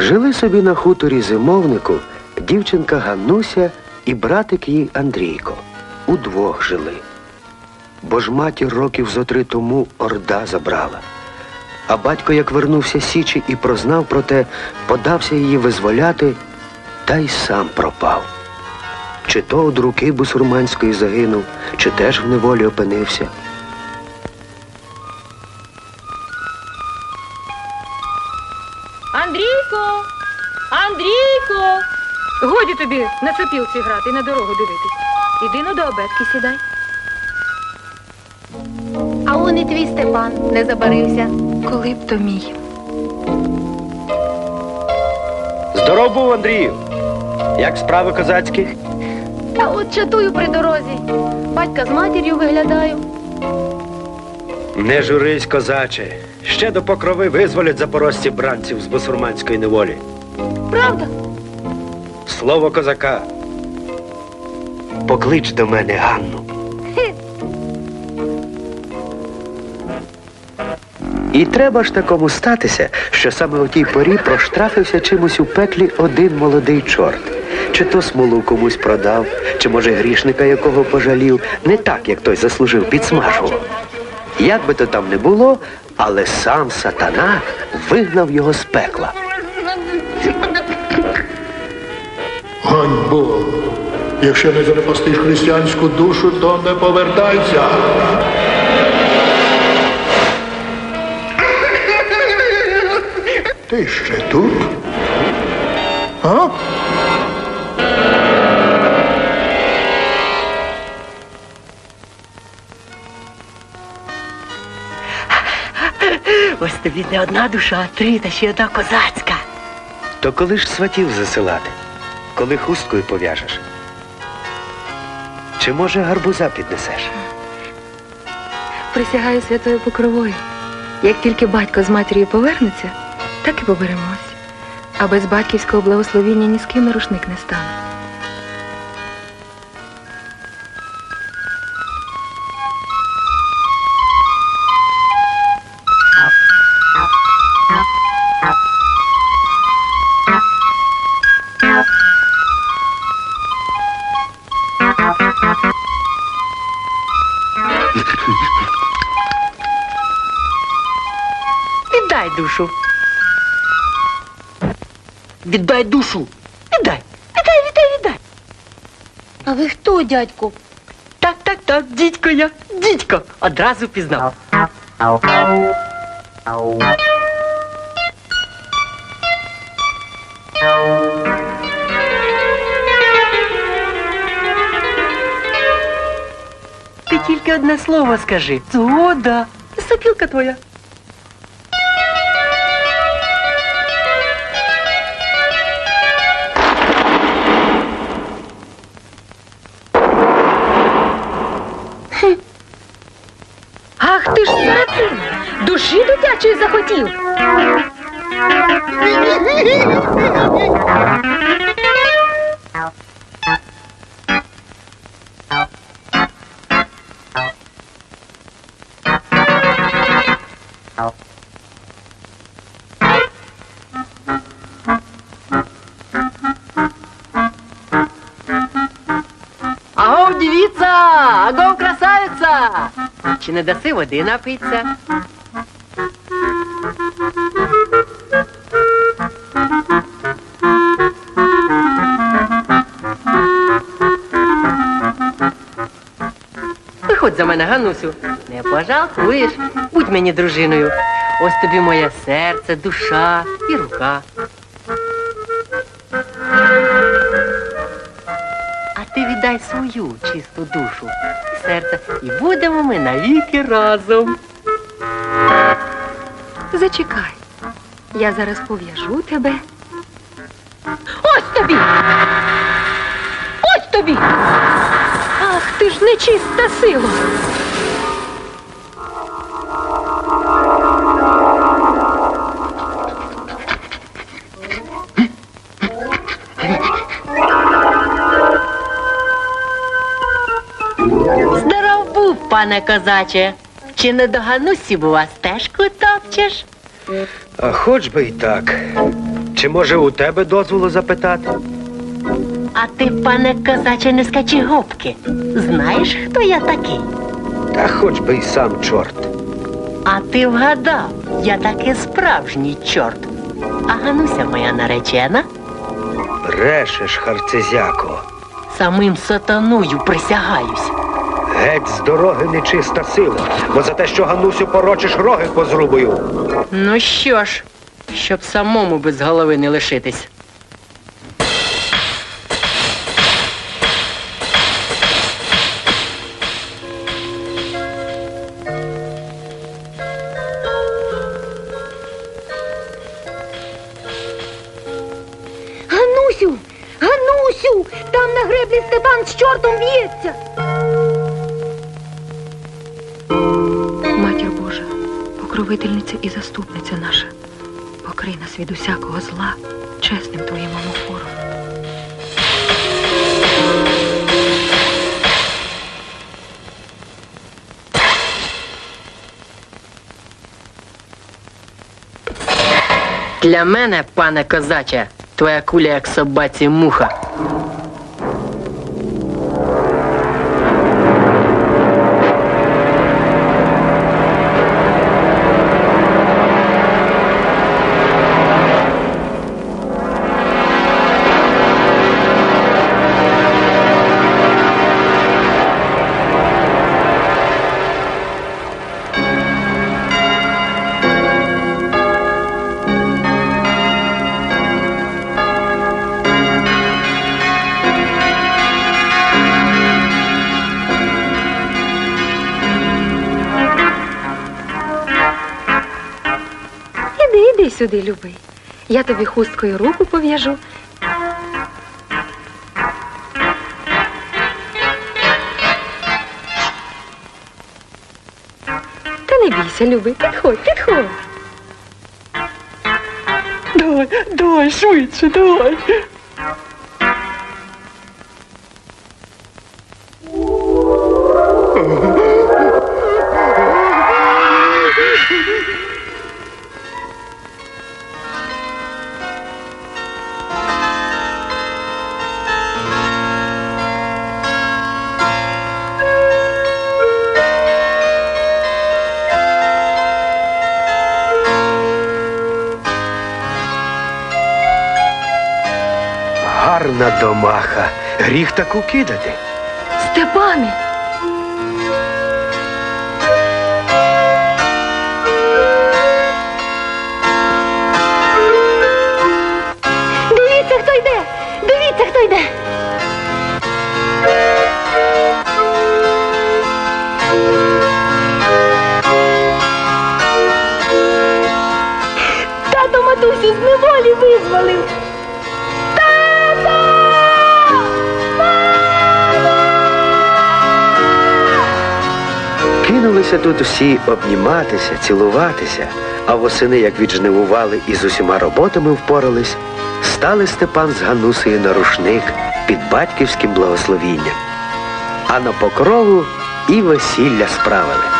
Жили собі на хуторі зимовнику дівчинка Ганнуся і братик її Андрійко. Удвох жили. Бо ж матір років зо три тому орда забрала. А батько, як вернувся Січі і прознав про те, подався її визволяти, та й сам пропав. Чи то од руки бусурманської загинув, чи теж в неволі опинився. Андрійко! Андрійко! Годі тобі на сопілці грати і на дорогу дивитись. Іди ну до обедки сідай. А он і твій Степан не забарився. Коли б то мій. Здоров був, Андрію! Як справи козацькі? Та от чатую при дорозі. Батька з матір'ю виглядаю. Не журись, козаче. Ще до покрови визволять запорожці бранців з бусурманської неволі. Правда? Слово козака. Поклич до мене Ганну. І треба ж такому статися, що саме у тій порі проштрафився чимось у пеклі один молодий чорт. Чи то смолу комусь продав, чи, може, грішника якого пожалів, не так, як той заслужив підсмажував. Як би то там не було, але сам сатана вигнав його з пекла. Ганьбо! Якщо не занепастиш християнську душу, то не повертайся. Ти ще тут? А? Ось тобі не одна душа, а три, та ще одна козацька. То коли ж сватів засилати? Коли хусткою пов'яжеш? Чи може гарбуза піднесеш? Присягаю святою покровою. Як тільки батько з матір'ю повернеться, так і поберемось. А без батьківського благословіння ні з ким на рушник не стану. Віддай душу. Віддай. Віддай, віддай, віддай. А ви хто, дядьку? Так, так, так, дідько я. Дідько. Одразу пізнав. Ти тільки одне слово скажи. Згода. І сопілка твоя. Душі дитячої захотів! Агов, дівіца! Агов, красавиця! Чи не даси води напиться? Виходь за мене, Ганусю. Не пожалкуєш. Будь мені дружиною. Ось тобі моє серце, душа і рука. А ти віддай свою чисту душу і серце, і будемо ми навіки разом. Зачекай. Я зараз пов'яжу тебе. Ось тобі! Ось тобі! Ах, ти ж нечиста сила! Здоров був, пане козаче. Чи не до Ганусі, бува, стежку топчеш? А хоч би й так. Чи може у тебе дозволу запитати? А ти, пане козаче, не скачи гопки. Знаєш, хто я такий? Та хоч би й сам чорт. А ти вгадав, я таки справжній чорт. А Гануся моя наречена Брешеш, харцезяко. самим сатаною присягаюсь. Геть з дороги нечиста сила, бо за те, що Ганусю порочиш роги позрубою. Ну що ж, щоб самому без голови не лишитись. Там на греблі Степан з чортом б'ється. Матір Божа, покровительниця і заступниця наша, покрий нас від усякого зла чесним твоїм омофором. Для мене, пане козаче, твоя куля як собаці муха. Іди, сюди, любий. Я тобі хусткою руку пов'яжу. Та не бійся, любий, підходь, підходь. Давай, давай, швидше, давай. Гарна домаха. Гріх таку кидати. Степане! Кинулися тут усі обніматися, цілуватися, а восени, як віджнивували і з усіма роботами впорались, стали Степан з Ганусею на рушник під батьківським благословінням. А на покрову і весілля справили.